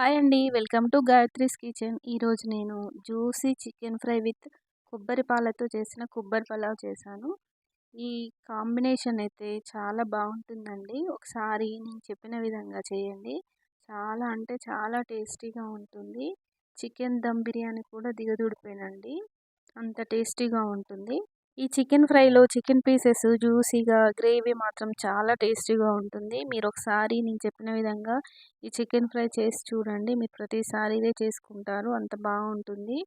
Hi అండి. Welcome to Gayatri's kitchen. ఈరోజు నేను జ్యూసీ చికెన్ ఫ్రై విత్ కొబ్బరి పాలతో చేసిన కొబ్బరి పలావ్ చేశాను. ఈ కాంబినేషన్ అయితే చాలా బాగుంటుందండి. ఒకసారి నేను చెప్పిన విధంగా చేయండి. చాలా అంటే చాలా టేస్టీగా ఉంటుంది. చికెన్ దమ్ బిర్యానీ కూడా దిగదుడిపోయినండి. అంత టేస్టీగా ఉంటుంది. ఈ చికెన్ ఫ్రైలో చికెన్ పీసెస్ జ్యూసీగా గ్రేవీ మాత్రం చాలా టేస్టీగా ఉంటుంది. మీరు ఒకసారి నేను చెప్పిన విధంగా ఈ చికెన్ ఫ్రై చేసి చూడండి. మీరు ప్రతిసారి ఇదే చేసుకుంటారు. అంత బాగుంటుంది.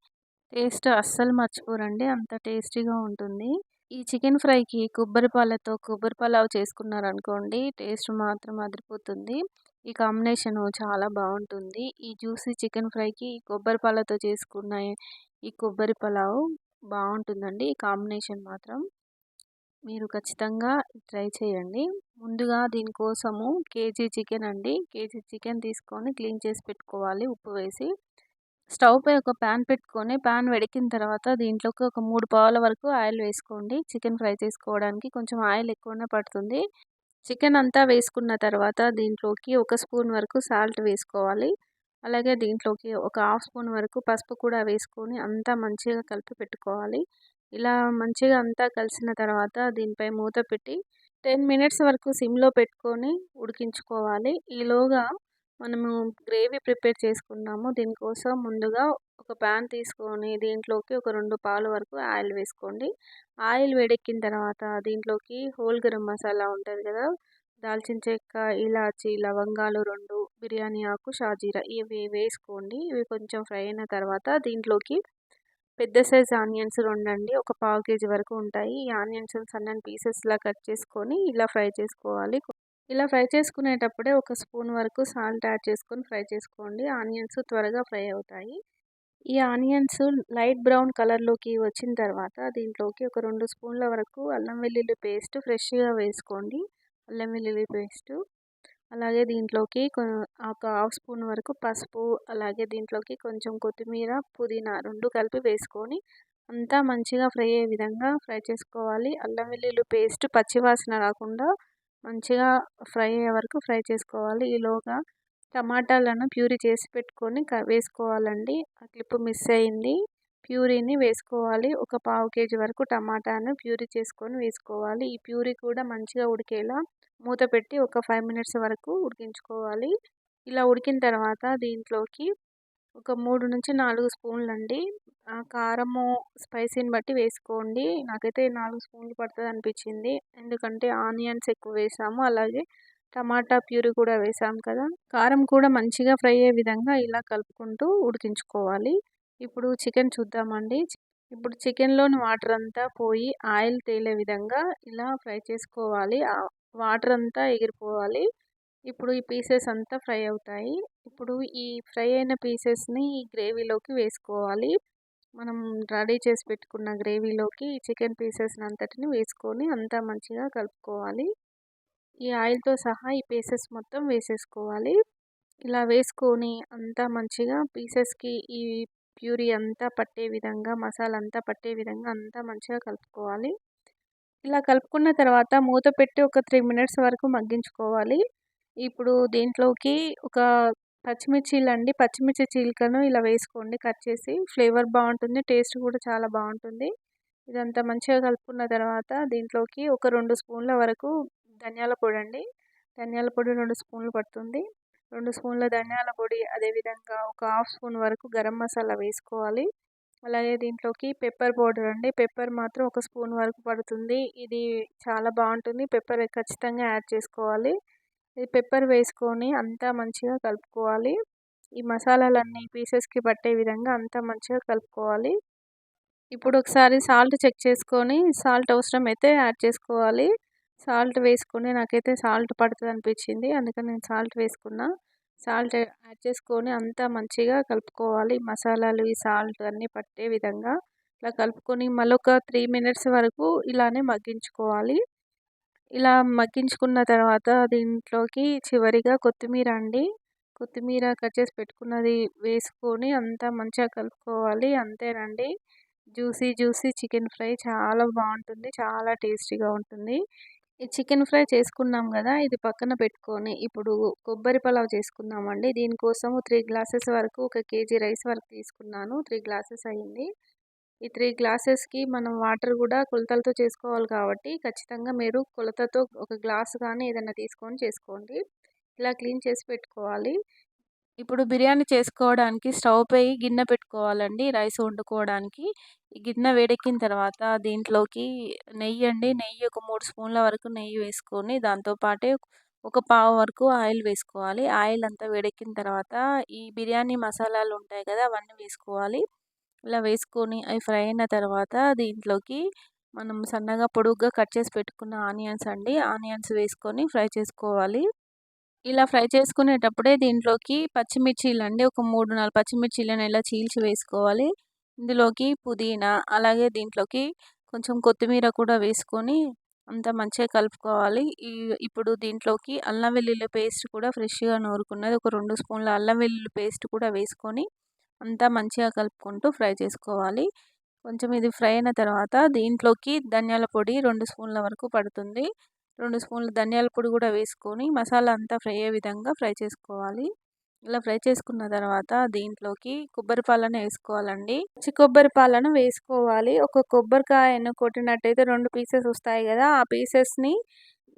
టేస్ట్ అస్సలు మర్చిపోరండి. అంత టేస్టీగా ఉంటుంది. ఈ చికెన్ ఫ్రైకి కొబ్బరి పాలతో కొబ్బరి పలావ్ చేసుకున్నారనుకోండి టేస్ట్ మాత్రం అదిరిపోతుంది. ఈ కాంబినేషన్ చాలా బాగుంటుంది. ఈ జ్యూసీ చికెన్ ఫ్రైకి కొబ్బరి పాలతో చేసుకున్న ఈ కొబ్బరి పలావ్ బాగుంటుందండి. ఈ కాంబినేషన్ మాత్రం మీరు ఖచ్చితంగా ట్రై చేయండి. ముందుగా దీనికోసము కేజీ చికెన్ అండి. కేజీ చికెన్ తీసుకొని క్లీన్ చేసి పెట్టుకోవాలి. ఉప్పు వేసి స్టవ్ పై ఒక ప్యాన్ పెట్టుకొని ప్యాన్ వెడికిన తర్వాత దీంట్లోకి ఒక మూడు పావుల వరకు ఆయిల్ వేసుకోండి. చికెన్ ఫ్రై చేసుకోవడానికి కొంచెం ఆయిల్ ఎక్కువనే పడుతుంది. చికెన్ అంతా వేసుకున్న తర్వాత దీంట్లోకి ఒక స్పూన్ వరకు సాల్ట్ వేసుకోవాలి. అలాగే దీంట్లోకి ఒక హాఫ్ స్పూన్ వరకు పసుపు కూడా వేసుకొని అంతా మంచిగా కలిపి పెట్టుకోవాలి. ఇలా మంచిగా అంతా కలిసిన తర్వాత దీనిపై మూత పెట్టి టెన్ మినిట్స్ వరకు సిమ్లో పెట్టుకొని ఉడికించుకోవాలి. ఈలోగా మనము గ్రేవీ ప్రిపేర్ చేసుకున్నాము. దీనికోసం ముందుగా ఒక ప్యాన్ తీసుకొని దీంట్లోకి ఒక రెండు పాలు వరకు ఆయిల్ వేసుకోండి. ఆయిల్ వేడెక్కిన తర్వాత దీంట్లోకి హోల్ గరం మసాలా ఉంటుంది కదా దాల్చిన చెక్క ఇలాచి లవంగాలు రెండు బిర్యానీ ఆకు షాజీరా ఇవి వేసుకోండి. ఇవి కొంచెం ఫ్రై అయిన తర్వాత దీంట్లోకి పెద్ద సైజ్ ఆనియన్స్ రెండండి. ఒక పావు కేజీ వరకు ఉంటాయి. ఈ ఆనియన్స్ సన్నని పీసెస్లా కట్ చేసుకొని ఇలా ఫ్రై చేసుకోవాలి. ఇలా ఫ్రై చేసుకునేటప్పుడే ఒక స్పూన్ వరకు సాల్ట్ యాడ్ చేసుకొని ఫ్రై చేసుకోండి. ఆనియన్స్ త్వరగా ఫ్రై అవుతాయి. ఈ ఆనియన్స్ లైట్ బ్రౌన్ కలర్లోకి వచ్చిన తర్వాత దీంట్లోకి ఒక రెండు స్పూన్ల వరకు అల్లం వెల్లుల్లి పేస్ట్ ఫ్రెష్గా వేసుకోండి. అల్లం వెల్లుల్లి పేస్టు అలాగే దీంట్లోకి ఒక హాఫ్ స్పూన్ వరకు పసుపు అలాగే దీంట్లోకి కొంచెం కొత్తిమీర పుదీనా రెండు కలిపి వేసుకొని అంతా మంచిగా ఫ్రై అయ్యే విధంగా ఫ్రై చేసుకోవాలి. అల్లం వెల్లుల్లి పేస్ట్ పచ్చివాసన రాకుండా మంచిగా ఫ్రై అయ్యే వరకు ఫ్రై చేసుకోవాలి. ఈలోగా టమాటాలను ప్యూరీ చేసి పెట్టుకొని వేసుకోవాలండి. ఆ క్లిప్ మిస్ అయింది. ప్యూరీని వేసుకోవాలి. ఒక పావు కేజీ వరకు టమాటాను ప్యూరీ చేసుకొని వేసుకోవాలి. ఈ ప్యూరీ కూడా మంచిగా ఉడికేలా మూత పెట్టి ఒక ఫైవ్ మినిట్స్ వరకు ఉడికించుకోవాలి. ఇలా ఉడికిన తర్వాత దీంట్లోకి ఒక మూడు నుంచి నాలుగు స్పూన్లు అండి కారము స్పైసీని బట్టి వేసుకోండి. నాకైతే నాలుగు స్పూన్లు పడుతుంది అనిపించింది. ఎందుకంటే ఆనియన్స్ ఎక్కువ వేసాము. అలాగే టమాటా ప్యూరీ కూడా వేసాం కదా. కారం కూడా మంచిగా ఫ్రై అయ్యే విధంగా ఇలా కలుపుకుంటూ ఉడికించుకోవాలి. ఇప్పుడు చికెన్ చూద్దామండి. ఇప్పుడు చికెన్లోని వాటర్ అంతా పోయి ఆయిల్ తేలే విధంగా ఇలా ఫ్రై చేసుకోవాలి. వాటర్ అంతా ఎగిరిపోవాలి. ఇప్పుడు ఈ పీసెస్ అంతా ఫ్రై అవుతాయి. ఇప్పుడు ఈ ఫ్రై అయిన పీసెస్ని ఈ గ్రేవీలోకి వేసుకోవాలి. మనం రెడీ చేసి పెట్టుకున్న గ్రేవీలోకి చికెన్ పీసెస్ని అంతటిని వేసుకొని అంతా మంచిగా కలుపుకోవాలి. ఈ ఆయిల్తో సహా ఈ పీసెస్ మొత్తం వేసేసుకోవాలి. ఇలా వేసుకొని అంతా మంచిగా పీసెస్కి ఈ ప్యూరీ అంతా పట్టే విధంగా మసాలా అంతా పట్టే విధంగా అంతా మంచిగా కలుపుకోవాలి. ఇలా కలుపుకున్న తర్వాత మూత పెట్టి ఒక త్రీ మినిట్స్ వరకు మగ్గించుకోవాలి. ఇప్పుడు దీంట్లోకి ఒక పచ్చిమిర్చీలు అండి పచ్చిమిర్చి చీలికను ఇలా వేసుకోండి. కట్ చేసి ఫ్లేవర్ బాగుంటుంది టేస్ట్ కూడా చాలా బాగుంటుంది. ఇదంతా మంచిగా కలుపుకున్న తర్వాత దీంట్లోకి ఒక రెండు స్పూన్ల వరకు ధనియాల పొడి అండి. ధనియాల పొడి రెండు స్పూన్లు పడుతుంది. రెండు స్పూన్ల ధనియాల పొడి అదేవిధంగా ఒక హాఫ్ స్పూన్ వరకు గరం మసాలా వేసుకోవాలి. అలాగే దీంట్లోకి పెప్పర్ పౌడర్ అండి. పెప్పర్ మాత్రం ఒక స్పూన్ వరకు పడుతుంది. ఇది చాలా బాగుంటుంది. పెప్పర్ ఖచ్చితంగా యాడ్ చేసుకోవాలి. ఇది పెప్పర్ వేసుకొని అంతా మంచిగా కలుపుకోవాలి. ఈ మసాలాలన్నీ పీసెస్కి పట్టే విధంగా అంతా మంచిగా కలుపుకోవాలి. ఇప్పుడు ఒకసారి సాల్ట్ చెక్ చేసుకొని సాల్ట్ అవసరం అయితే యాడ్ చేసుకోవాలి. సాల్ట్ వేసుకొని నాకైతే సాల్ట్ పడుతుంది అనిపించింది అందుకని నేను సాల్ట్ వేసుకున్నా. సాల్ట్ యాడ్ చేసుకొని అంతా మంచిగా కలుపుకోవాలి. మసాలాలు ఈ సాల్ట్ అన్నీ పట్టే విధంగా ఇలా కలుపుకొని మళ్ళొక త్రీ మినిట్స్ వరకు ఇలానే మగ్గించుకోవాలి. ఇలా మగ్గించుకున్న తర్వాత దీంట్లోకి చివరిగా కొత్తిమీర అండి. కొత్తిమీర కట్ చేసి పెట్టుకున్నది వేసుకొని అంతా మంచిగా కలుపుకోవాలి. అంతేనండి. జ్యూసీ జ్యూసీ చికెన్ ఫ్రై చాలా బాగుంటుంది. చాలా టేస్టీగా ఉంటుంది. ఈ చికెన్ ఫ్రై చేసుకున్నాం కదా ఇది పక్కన పెట్టుకొని ఇప్పుడు కొబ్బరి పలావ్ చేసుకుందామండి. దీనికోసము త్రీ గ్లాసెస్ వరకు ఒక కేజీ రైస్ వరకు తీసుకున్నాను. త్రీ గ్లాసెస్ అయ్యింది ఈ త్రీ గ్లాసెస్కి మనం వాటర్ కూడా కొలతలతో చేసుకోవాలి కాబట్టి ఖచ్చితంగా మీరు కొలతతో ఒక గ్లాస్ కానీ ఏదైనా తీసుకొని చేసుకోండి. ఇలా క్లీన్ చేసి పెట్టుకోవాలి. ఇప్పుడు బిర్యానీ చేసుకోవడానికి స్టవ్ పై గిన్నె పెట్టుకోవాలండి. రైస్ వండుకోవడానికి. ఈ గిన్నె వేడెక్కిన తర్వాత దీంట్లోకి నెయ్యి అండి. నెయ్యి ఒక మూడు స్పూన్ల వరకు నెయ్యి వేసుకొని దాంతోపాటే ఒక పావు వరకు ఆయిల్ వేసుకోవాలి. ఆయిల్ అంతా వేడెక్కిన తర్వాత ఈ బిర్యానీ మసాలాలు ఉంటాయి కదా అవన్నీ వేసుకోవాలి. ఇలా వేసుకొని అవి ఫ్రై అయిన తర్వాత దీంట్లోకి మనం సన్నగా పొడుగ్గా కట్ చేసి పెట్టుకున్న ఆనియన్స్ అండి. ఆనియన్స్ వేసుకొని ఫ్రై చేసుకోవాలి. ఇలా ఫ్రై చేసుకునేటప్పుడే దీంట్లోకి పచ్చిమిర్చీలు అండి ఒక మూడు నాలుగు పచ్చిమిర్చీలను ఇలా చీల్చి వేసుకోవాలి. ఇందులోకి పుదీనా అలాగే దీంట్లోకి కొంచెం కొత్తిమీర కూడా వేసుకొని అంతా మంచిగా కలుపుకోవాలి. ఇప్పుడు దీంట్లోకి అల్లం వెల్లుల్లి పేస్ట్ కూడా ఫ్రెష్గా నూరుకున్నది. ఒక రెండు స్పూన్ల అల్లం వెల్లుల్లి పేస్ట్ కూడా వేసుకొని అంతా మంచిగా కలుపుకుంటూ ఫ్రై చేసుకోవాలి. కొంచెం ఇది ఫ్రై అయిన తర్వాత దీంట్లోకి ధనియాల పొడి రెండు స్పూన్ల వరకు పడుతుంది. రెండు స్పూన్ల ధనియాల పొడి కూడా వేసుకొని మసాలా అంతా ఫ్రై అయ్యే విధంగా ఫ్రై చేసుకోవాలి. ఇలా ఫ్రై చేసుకున్న తర్వాత దీంట్లోకి కొబ్బరి పాలను వేసుకోవాలండి. పచ్చి కొబ్బరి పాలను వేసుకోవాలి. ఒక కొబ్బరికాయను కొట్టినట్టయితే రెండు పీసెస్ వస్తాయి కదా ఆ పీసెస్ని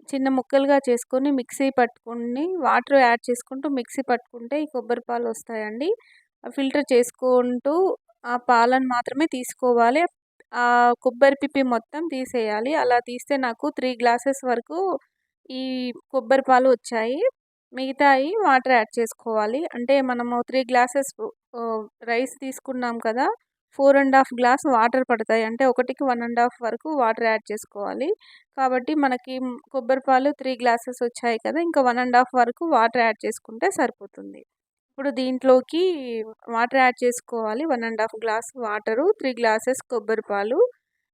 చిన్న ముక్కలుగా చేసుకొని మిక్సీ పట్టుకుని వాటర్ యాడ్ చేసుకుంటూ మిక్సీ పట్టుకుంటే ఈ కొబ్బరి పాలు వస్తాయండి. ఫిల్టర్ చేసుకుంటూ ఆ పాలను మాత్రమే తీసుకోవాలి. కొబ్బరి పిప్పి మొత్తం తీసేయాలి. అలా తీస్తే నాకు త్రీ గ్లాసెస్ వరకు ఈ కొబ్బరి పాలు వచ్చాయి. మిగతాయి వాటర్ యాడ్ చేసుకోవాలి. అంటే మనము త్రీ గ్లాసెస్ రైస్ తీసుకున్నాం కదా four and half glass water పడతాయి. అంటే ఒకటికి వన్ అండ్ హాఫ్ వరకు వాటర్ యాడ్ చేసుకోవాలి. కాబట్టి మనకి కొబ్బరి పాలు త్రీ గ్లాసెస్ వచ్చాయి కదా ఇంకా వన్ అండ్ హాఫ్ వరకు వాటర్ యాడ్ చేసుకుంటే సరిపోతుంది. ఇప్పుడు దీంట్లోకి వాటర్ యాడ్ చేసుకోవాలి. One and half glass water three glasses కొబ్బరి పాలు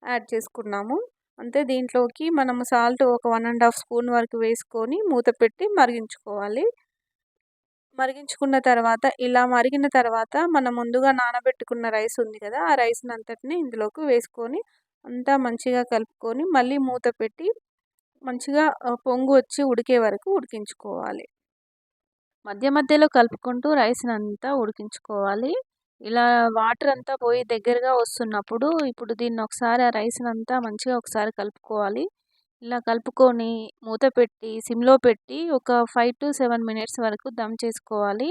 యాడ్ చేసుకున్నాము. అంతే దీంట్లోకి మనము సాల్ట్ ఒక వన్ అండ్ హాఫ్ స్పూన్ వరకు వేసుకొని మూత పెట్టి మరిగించుకోవాలి. మరిగించుకున్న తర్వాత ఇలా మరిగిన తర్వాత మనం ముందుగా నానబెట్టుకున్న రైస్ ఉంది కదా ఆ రైస్ని అంతటిని ఇందులోకి వేసుకొని అంతా మంచిగా కలుపుకొని మళ్ళీ మూత పెట్టి మంచిగా పొంగు వచ్చి ఉడికే వరకు ఉడికించుకోవాలి. మధ్య మధ్యలో కలుపుకుంటూ రైస్ని అంతా ఉడికించుకోవాలి. ఇలా వాటర్ అంతా పోయి దగ్గరగా వస్తున్నప్పుడు ఇప్పుడు దీన్ని ఒకసారి ఆ రైస్ని అంతా మంచిగా ఒకసారి కలుపుకోవాలి. ఇలా కలుపుకొని మూత పెట్టి సిమ్లో పెట్టి ఒక ఫైవ్ టు సెవెన్ మినిట్స్ వరకు దమ్ చేసుకోవాలి.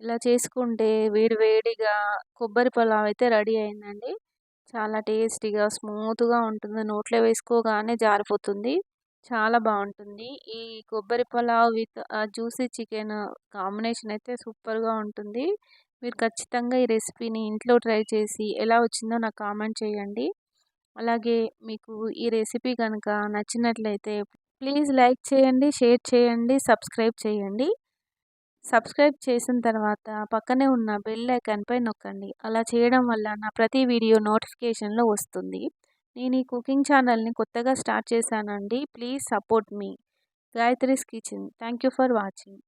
ఇలా చేసుకుంటే వేడి వేడిగా కొబ్బరి పొలావ్ అయితే రెడీ అయిందండి. చాలా టేస్టీగా స్మూత్గా ఉంటుంది. నోట్లో వేసుకోగానే జారిపోతుంది. చాలా బాగుంటుంది. ఈ కొబ్బరి pulao with juicy chicken combination అయితే సూపర్గా ఉంటుంది. మీరు ఖచ్చితంగా ఈ రెసిపీని ఇంట్లో ట్రై చేసి ఎలా వచ్చిందో నాకు కామెంట్ చేయండి. అలాగే మీకు ఈ రెసిపీ కనుక నచ్చినట్లయితే ప్లీజ్ లైక్ చేయండి షేర్ చేయండి సబ్స్క్రైబ్ చేయండి. సబ్స్క్రైబ్ చేసిన తర్వాత పక్కనే ఉన్న బెల్ ఐకాన్పై నొక్కండి. అలా చేయడం వల్ల నా ప్రతి వీడియో నోటిఫికేషన్లో వస్తుంది. నేను ఈ కుకింగ్ ఛానల్ని కొత్తగా స్టార్ట్ చేశానండి. Please support me. Gayatri's kitchen thank you for watching.